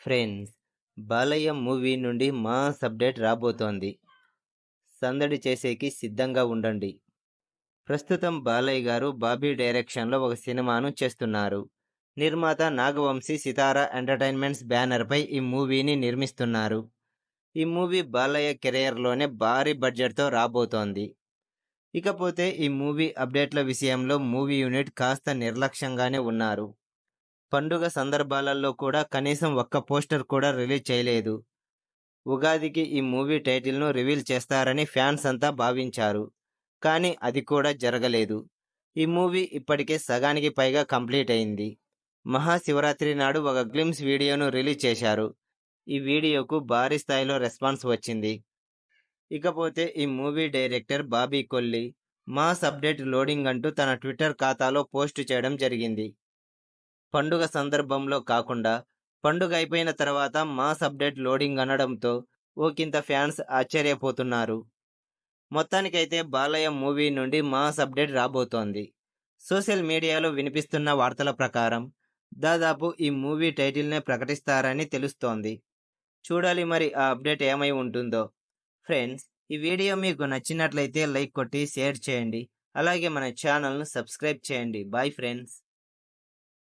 Friends Balayya movie నుండి mass update రాబోతోంది. సందడి చేసేకి సిద్ధంగా ఉండండి. ప్రస్తుతం బాలయ్య గారు బాబీ డైరెక్షన్లో ఒక సినిమాను చేస్తున్నారు. నిర్మాత నాగవంశీ సితారా ఎంటర్టైన్మెంట్స్ బ్యానర్పై ఈ మూవీని నిర్మిస్తున్నారు. ఈ మూవీ బాలయ్య కెరియర్లోనే భారీ బడ్జెట్తో రాబోతోంది. ఇకపోతే ఈ మూవీ అప్డేట్ల విషయంలో మూవీ యూనిట్ కాస్త నిర్లక్ష్యంగానే ఉన్నారు. పండుగ సందర్భాలలో కూడా కనీసం ఒక్క పోస్టర్ కూడా రిలీజ్ చేయలేదు. ఉగాదికి ఈ మూవీ టైటిల్ను రివీల్ చేస్తారని ఫ్యాన్స్ అంతా భావించారు. కానీ అది కూడా జరగలేదు. ఈ మూవీ ఇప్పటికే సగానికి పైగా కంప్లీట్ అయింది. మహాశివరాత్రి నాడు ఒక గ్లిమ్స్ వీడియోను రిలీజ్ చేశారు. ఈ వీడియోకు భారీ స్థాయిలో రెస్పాన్స్ వచ్చింది. ఇకపోతే ఈ movie director Bobby Kolli mass update loading అంటూ తన ట్విట్టర్ ఖాతాలో పోస్ట్ చేయడం జరిగింది. పండుగ సందర్భంలో కాకుండా పండుగ అయిపోయిన తర్వాత మాస్ అప్డేట్ లోడింగ్ అనడంతో ఓకింత ఫ్యాన్స్ ఆశ్చర్యపోతున్నారు. మొత్తానికైతే బాలయ్య మూవీ నుండి మాస్ అప్డేట్ రాబోతోంది. సోషల్ మీడియాలో వినిపిస్తున్న వార్తల ప్రకారం దాదాపు ఈ మూవీ టైటిల్నే ప్రకటిస్తారని తెలుస్తోంది. చూడాలి మరి ఆ అప్డేట్ ఏమై ఉంటుందో. ఫ్రెండ్స్ ఈ వీడియో మీకు నచ్చినట్లయితే లైక్ కొట్టి షేర్ చేయండి. అలాగే మన ఛానల్ను సబ్స్క్రైబ్ చేయండి. Bye friends.